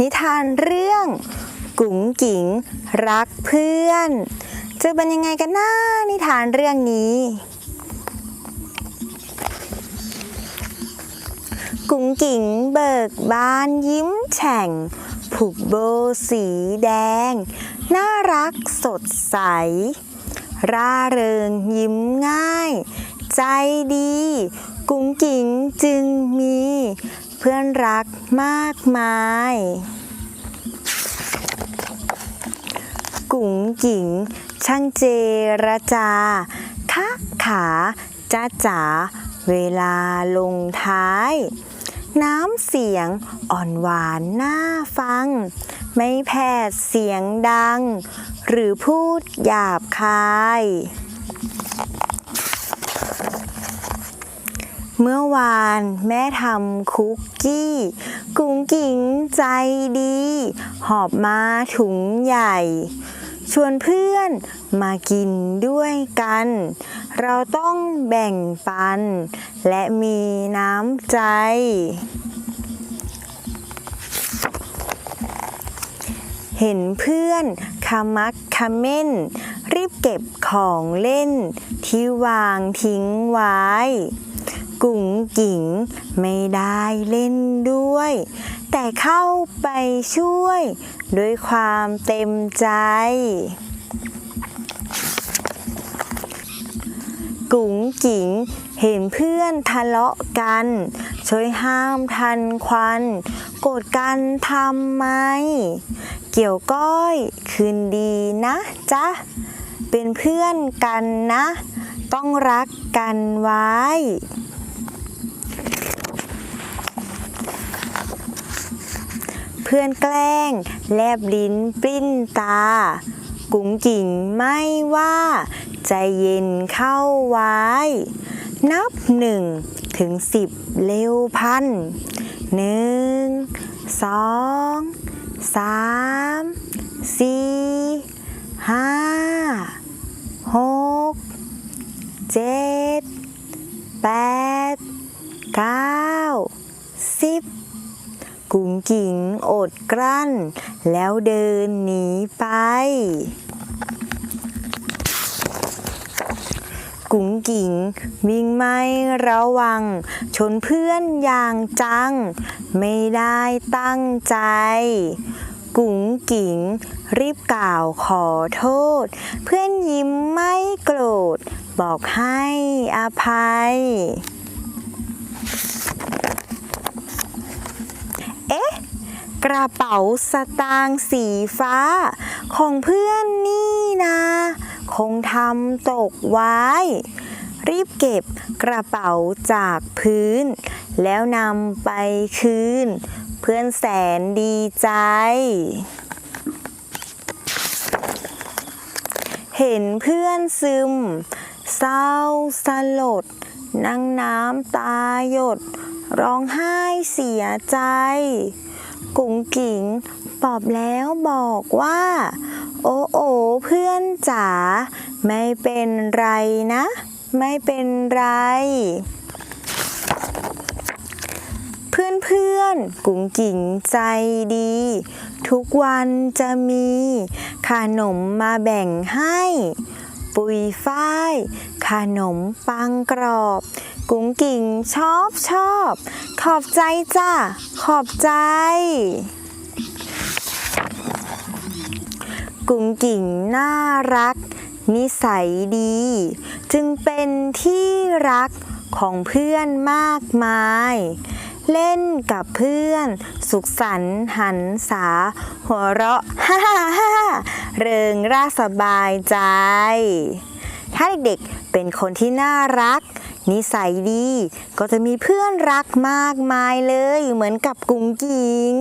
นิทานเรื่องกุ๋งกิ๋งรักเพื่อน จะเป็นยังไงกันนะนิทานเรื่องนี้ กุ๋งกิ๋งเบิกบานยิ้มแฉ่ง ผูกโบสีแดง น่ารักสดใส ร่าเริงยิ้มง่าย ใจดี กุ๋งกิ๋งจึงมี พื่อนรักมากมาย กุ๋งกิ๋งช่างเจรจาคะขาจ้าจ๋าเวลาลงท้าย น้ำเสียงอ่อนหวานน่าฟัง ไม่แผดเสียงดัง หรือพูดหยาบคาย เมื่อวานแม่ทำคุกกี้ กุ้งกิ๋งใจดี หอบมาถุงใหญ่ ชวนเพื่อนมากินด้วยกัน เราต้องแบ่งปัน และมีน้ำใจ เห็นเพื่อนขมักเม้นรีบเก็บของเล่นที่วางทิ้งไว้ กุ๋งกิ๋งไม่ได้เล่นด้วย แต่เข้าไปช่วย ด้วยความเต็มใจ กุ๋งกิ๋งเห็นเพื่อนทะเลาะกัน ช่วยห้ามทันควัน โกรธกันทำไม เกี่ยวก้อยคืนดีนะจ๊ะ เป็นเพื่อนกันนะ ต้องรักกันไว้ เพื่อนแกล้ง แลบลิ้นปลิ้นตา กุ๋งกิ่งไม่ว่า ใจเย็นเข้าไว้ นับหนึ่งถึงสิบเร็วพันหนึ่งสองสามสี่ห้าหกเจ็ดแปดเก้าสิบ กุ๋งกิ๋งอดกลั้น แล้วเดินหนีไป กุ๋งกิ๋งวิ่งไม่ระวัง ชนเพื่อนอย่างจัง ไม่ได้ตั้งใจกุ๋งกิ๋งรีบกล่าวขอโทษ เพื่อนยิ้มไม่โกรธ บอกให้อภัย กระเป๋าสตางค์สีฟ้า ของเพื่อนนี่นาคงทำตกไว้ รีบเก็บกระเป๋าจากพื้น แล้วนำไปคืน เพื่อนแสนดีใจ เห็นเพื่อนซึม เศร้าสลด นั่งน้ำตาหยด ร้องไห้เสียใจ กุ๋งกิ๋งปลอบแล้วบอกว่า โอ้โอเพื่อนจ๋าไม่เป็นไรนะ ไม่เป็นไร เพื่อนเพื่อนๆกุ๋งกิ๋งใจดี ทุกวันจะมีขนมมาแบ่งให้ ปุยฝ้ายขนมปังกรอบ กุ๋งกิ๋งชอบชอบ ขอบใจจ้าขอบใจ กุ๋งกิ๋งน่ารัก นิสัยดี จึงเป็นที่รักของเพื่อนมากมาย เล่นกับเพื่อน สุขสันต์หันษา หัวเราะฮ่าฮ่าฮ่าเริงร่าสบายใจ ถ้าเด็กๆเป็นคนที่น่ารัก นิสัยดี ก็จะมีเพื่อนรักมากมายเลยเหมือนกับกุ้งกิ๋ง